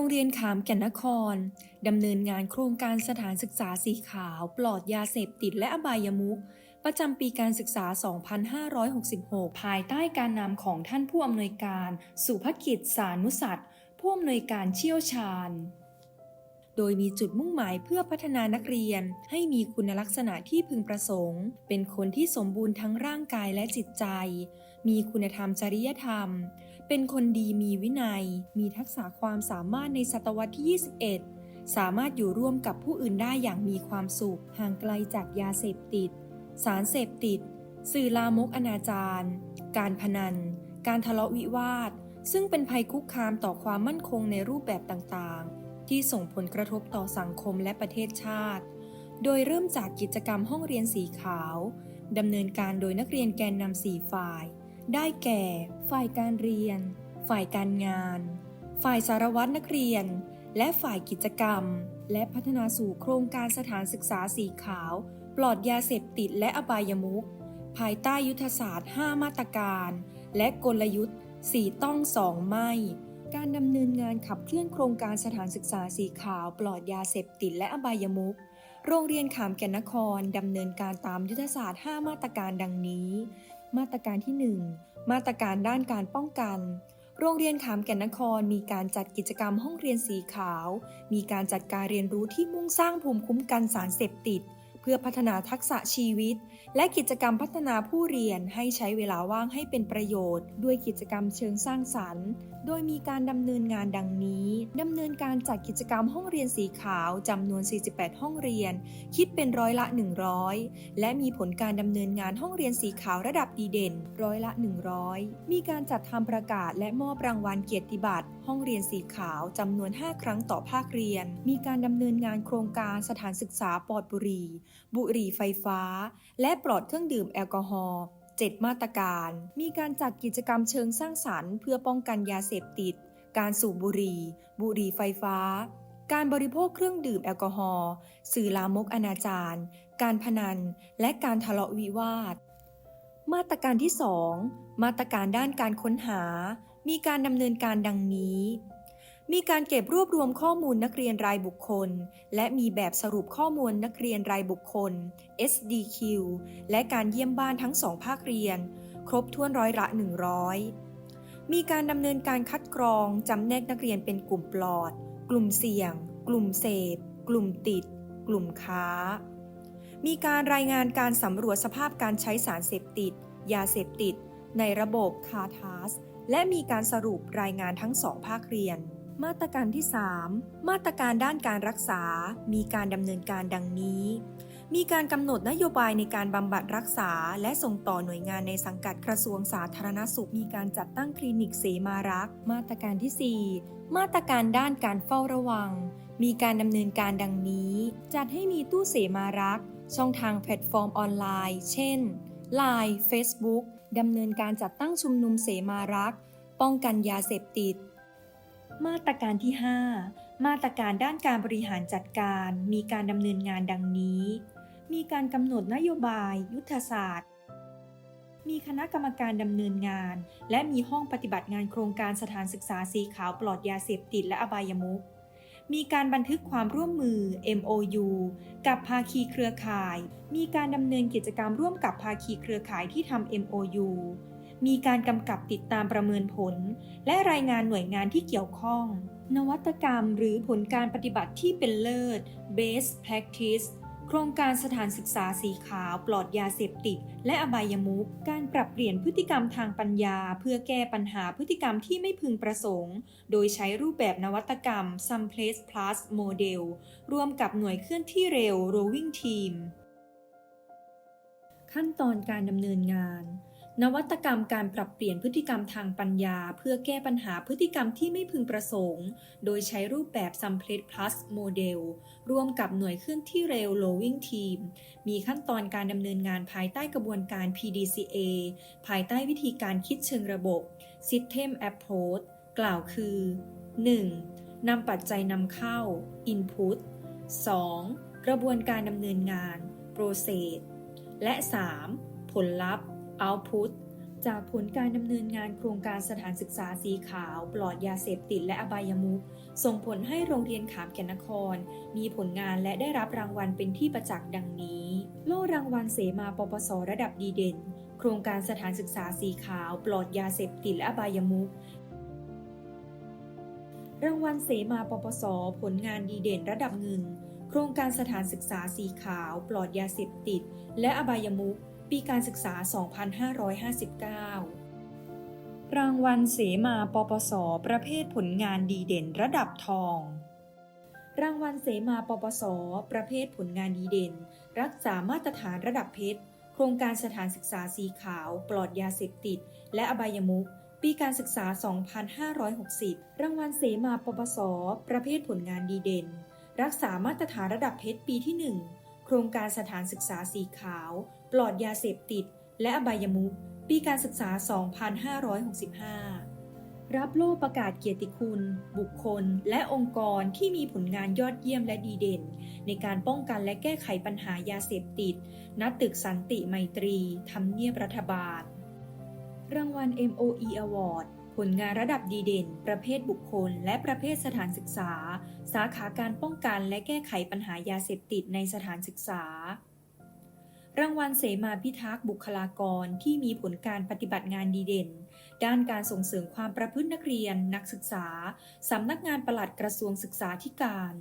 รงเรียนขามแก่นนครดำเนินงานโครงการสถานศึกษาสีขาว ปลอดยาเสพติดและอบายมุขประจำปีการศึกษา 2566 ภายใต้การนำของท่านผู้อำนวยการ สุภกิจสานุสัตว์ผู้อำนวยการเชี่ยวชาญ โดยมีจุดมุ่งหมายเพื่อพัฒนานักเรียน ให้มีคุณลักษณะที่พึงประสงค์ เป็นคนที่สมบูรณ์ทั้งร่างกายและจิตใจ มีคุณธรรมจริยธรรม เป็นคนดีมีวินัย มีทักษะความสามารถในศตวรรษที่ 21 สามารถอยู่ร่วมกับผู้อื่นได้อย่างมีความสุข ห่างไกลจากยาเสพติด สารเสพติด สื่อลามกอนาจารการพนัน การทะเลาะวิวาท ซึ่งเป็นภัยคุกคามต่อความมั่นคงในรูปแบบต่างๆ ที่ส่งผลกระทบต่อสังคมและประเทศชาติ โดยเริ่มจากกิจกรรมห้องเรียนสีขาวดำเนินการโดยนักเรียนแกนนำสี่ฝ่าย ได้แก่ ฝ่ายการเรียน ฝ่ายการงาน ฝ่ายสารวัตรนักเรียน และฝ่ายกิจกรรม และพัฒนาสู่โครงการสถานศึกษาสีขาว ปลอดยาเสพติดและอบายมุขภายใต้ยุทธศาสตร์ 5 มาตรการ และกลยุทธ์ 4 ต้อง2ไม่ การดำเนินงานขับเคลื่อนโครงการสถานศึกษาสีขาว ปลอดยาเสพติดและอบายมุขโรงเรียนขามแก่นนครดำเนินการตามยุทธศาสตร์ 5 มาตรการดังนี้ มาตรการที่ 1 มาตรการด้านการป้องกัน โรงเรียนขามแก่นนครมีการจัดกิจกรรมห้องเรียนสีขาว มีการจัดการเรียนรู้ที่มุ่งสร้างภูมิคุ้มกันสารเสพติด เพื่อพัฒนาทักษะชีวิต และกิจกรรมพัฒนาผู้เรียนให้ใช้เวลาว่างให้เป็นประโยชน์ ด้วยกิจกรรมเชิงสร้างสรรค์ โดยมีการดำเนินงานดังนี้ดำเนินการจัดกิจกรรมห้องเรียนสีขาวจำนวน 48 ห้องเรียน คิดเป็นร้อยละ 100 และมีผลการดำเนินงานห้องเรียนสีขาวระดับดีเด่น ร้อยละ 100 มีการจัดทำประกาศและมอบรางวัลเกียรติบัตรห้องเรียนสีขาวจำนวน 5 ครั้งต่อภาคเรียน มีการดำเนินงานโครงการสถานศึกษาปลอดบุหรี่บุหรี่ไฟฟ้า และปลอดเครื่องดื่มแอลกอฮอล์7มาตรการ มีการจัดกิจกรรมเชิงสร้างสรรค์เพื่อป้องกันยาเสพติด การสูบบุหรี่ บุหรี่ไฟฟ้า การบริโภคเครื่องดื่มแอลกอฮอล์ สื่อลามกอนาจารการพนัน และการทะเลาะวิวาท มาตรการที่ 2 มาตรการด้านการค้นหา มีการดำเนินการดังนี้ มีการเก็บรวบรวมข้อมูลนักเรียนรายบุคคล และมีแบบสรุปข้อมูลนักเรียนรายบุคคล SDQ และการเยี่ยมบ้านทั้งสองภาคเรียน ครบถ้วนร้อยละ 100 มีการดำเนินการคัดกรองจำแนกนักเรียนเป็นกลุ่มปลอด กลุ่มเสี่ยง กลุ่มเสพ กลุ่มติด กลุ่มค้า มีการรายงานการสำรวจสภาพการใช้สารเสพติด ยาเสพติด ในระบบคาทาสและมีการสรุปรายงานทั้งสองภาคเรียน มาตรการที่ 3 มาตรการด้านการรักษา มีการดำเนินการดังนี้ มีการกำหนดนโยบายในการบำบัดรักษา และส่งต่อหน่วยงานในสังกัดกระทรวงสาธารณสุข มีการจัดตั้งคลินิกเสมารักษ์ มาตรการที่ 4 มาตรการด้านการเฝ้าระวัง มีการดำเนินการดังนี้ จัดให้มีตู้เสมารักษ์ ช่องทางแพลตฟอร์มออนไลน์ เช่น Line Facebook ดำเนินการจัดตั้งชุมนุมเสมารักษ์ ป้องกันยาเสพติด มาตรการที่ 5 มาตรการด้านการบริหารจัดการมีการดำเนินงานดังนี้ มีการกำหนดนโยบาย ยุทธศาสตร์ มีคณะกรรมการดำเนินงาน และมีห้องปฏิบัติงานโครงการสถานศึกษาสีขาวปลอดยาเสพติดและอบายมุขมีการบันทึกความร่วมมือ MOU กับภาคีเครือข่าย มีการดำเนินกิจกรรมร่วมกับภาคีเครือข่ายที่ทำ MOU มีการกำกับติดตามประเมินผล และรายงานหน่วยงานที่เกี่ยวข้อง นวัตกรรมหรือผลการปฏิบัติที่เป็นเลิศ Best Practice โครงการสถานศึกษาสีขาวปลอดยาเสพติด และอบายมุขการปรับเปลี่ยนพฤติกรรมทางปัญญา เพื่อแก้ปัญหาพฤติกรรมที่ไม่พึงประสงค์ โดยใช้รูปแบบนวัตกรรม Some Place Plus Model ร่วมกับหน่วยเคลื่อนที่เร็ว Rowing Team ขั้นตอนการดำเนินงาน นวัตกรรมการปรับเปลี่ยนพฤติกรรมทางปัญญา เพื่อแก้ปัญหาพฤติกรรมที่ไม่พึงประสงค์ โดยใช้รูปแบบ s u m p l e t Plus Model ร่วมกับหน่วยเคลื่อนที่เร็ว Rowing Team มีขั้นตอนการดำเนินงานภายใต้กระบวนการ PDCA ภายใต้วิธีการคิดเชิงระบบ System Approach กล่าวคือ 1. นำปัจจัยนำเข้า Input 2. กระบวนการดำเนินงาน Process และ 3. ผลลัพธ์ Output จากผลการดำเนินงานโครงการสถานศึกษาสีขาว ปลอดยาเสพติดและอบายมุขส่งผลให้โรงเรียนขามแก่นนคร มีผลงานและได้รับรางวัลเป็นที่ประจักษ์ดังนี้ โล่รางวัลเสมาปปสระดับดีเด่น โครงการสถานศึกษาสีขาว ปลอดยาเสพติดและอบายมุขรางวัลเสมาปปสผลงานดีเด่นระดับเงิน โครงการสถานศึกษาสีขาว ปลอดยาเสพติด และอบายมุข ปีการศึกษา 2559 รางวัลเสมาปปส ประเภทผลงานดีเด่นระดับทอง รางวัลเสมาปปส ประเภทผลงานดีเด่น รักษามาตรฐานระดับเพชร โครงการสถานศึกษาสีขาว ปลอดยาเสพติด และอบายมุขปีการศึกษา 2560 รางวัลเสมาปปส ประเภทผลงานดีเด่น รักษามาตรฐานระดับเพชรปีที่ 1 โครงการสถานศึกษาสีขาว ปลอดยาเสพติด และอบายมุขปีการศึกษา 2565 รับโล่ประกาศเกียรติคุณ บุคคล และองค์กรที่มีผลงานยอดเยี่ยมและดีเด่น ในการป้องกันและแก้ไขปัญหายาเสพติด ณ ตึกสันติไมตรีทำเนียบรัฐบาล รางวัล MOE Award ผลงานระดับดีเด่น ประเภทบุคคล และประเภทสถานศึกษา สาขาการป้องกันและแก้ไขปัญหายาเสพติดในสถานศึกษา รางวัลเสมาพิทักษ์บุคลากรที่มีผลการปฏิบัติงานดีเด่น ด้านการส่งเสริมความประพฤตินักเรียน นักศึกษา สำนักงานปลัดกระทรวงศึกษาธิการ